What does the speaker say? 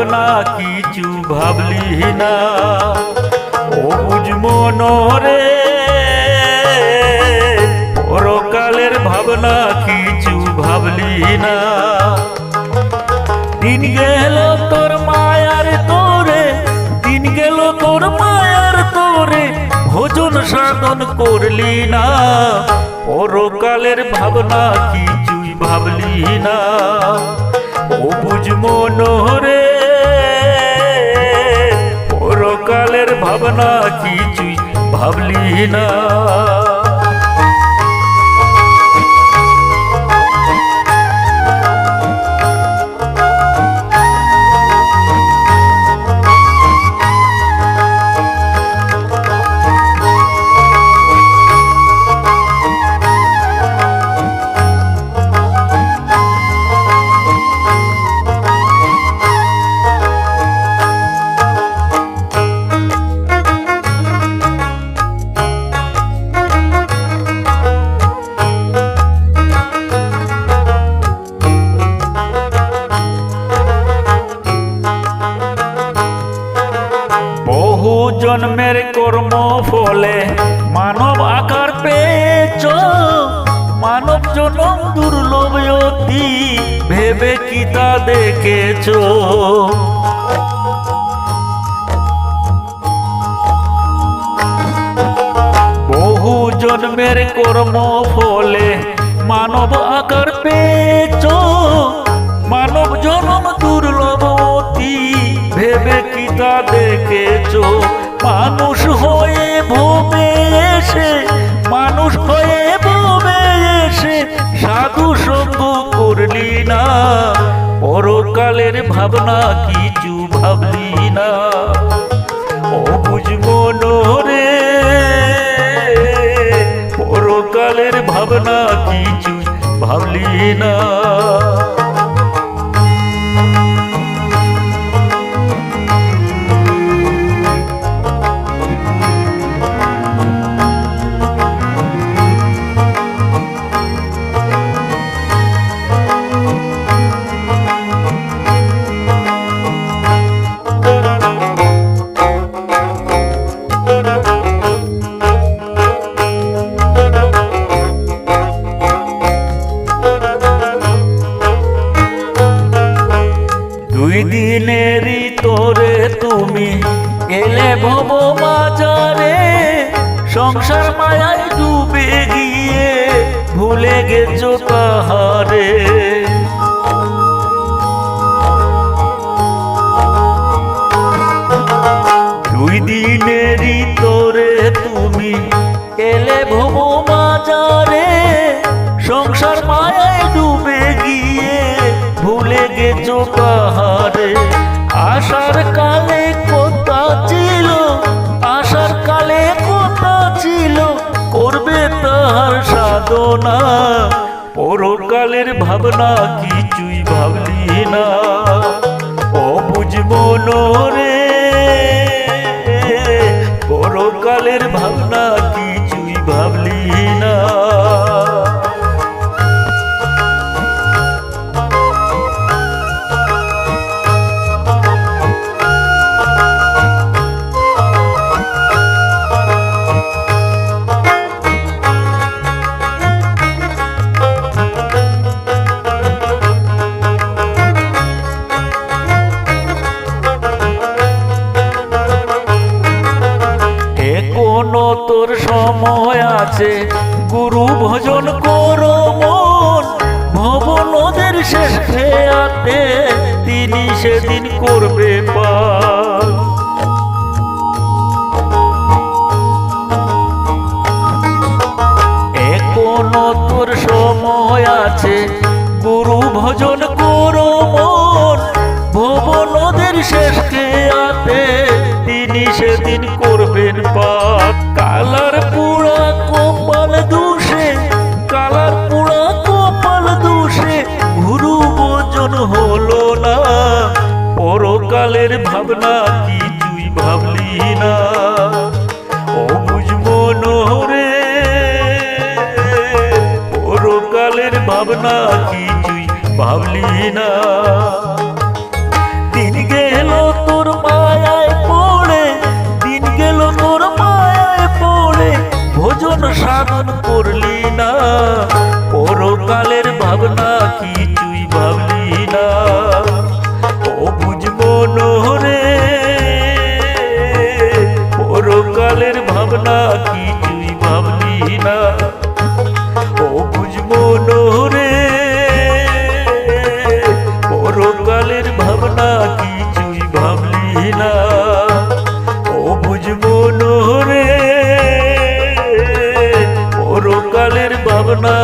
ভাবনা কিছু ভাবলি না। ও বুঝ মনোরে পরকালের ভাবনা কিছু ভাবলি না। দিন গেল তোর মায়ার তোরে, দিন গেল তোর মায়ার তোরে, ভোজন সাধন করলি না। পরকালের ভাবনা কিছুই ভাবলি না। ও বুঝ মনোরে পরকালের ভাবনা কিছুই ভাবলি জন্মের কর্ম ফলে। মানব আকার পেয়েছ, মানব জনম দুর্লভ অতি, ভেবে কি তা দেখেছ? বহু জন্মের কর্ম ফলে মানব আকার পেয়েছ, মানব জনম দুর্লভ অতি, ভেবে কি তা দেখেছ? মানুষ হয়ে ভবে এসে, মানুষ হয়ে ভবে এসে, সাধু সঙ্গ করলি না। পরকালের ভাবনা কিছু ভাবলি না। বুঝব রে পরকালের ভাবনা কিছু ভাবলি না। তুমি এলে ভব মাজারে সংসার মায়ায় ডুবে গিয়ে ভুলে গেছো তাহারে। দুই দিনেরই তোরে তুমি এলে ভব মাজারে সংসার মায়ায় ডুবে গিয়ে ভুলে গেছো পাহাড়ে আসার কালে সাধনা পরকালের ভাবনা কিছুই ভাবলি না। ও বুঝব রে পরকালের ভাবনা আছে গুরু ভজন করো মন, ভবনদের শেষ খেয়াতে তিনি সেদিন করবে পাল। এখনও তোর সময় আছে, গুরু ভজন তিনি সেদিন করবেন পাপ কালার পুরা কপাল দোষে, কালার পুরা কপাল দোষে গুরু ভোজন হলো না। পরকালের ভাবনা কি তুই ভাবলি না। ভাবনা কি তুই ভাবলি না। ধারণ করলি না। পরকালের ভাবনা কিছুই ভাবলি না। ও বুঝব নহরে পরকালের ভাবনা করুণা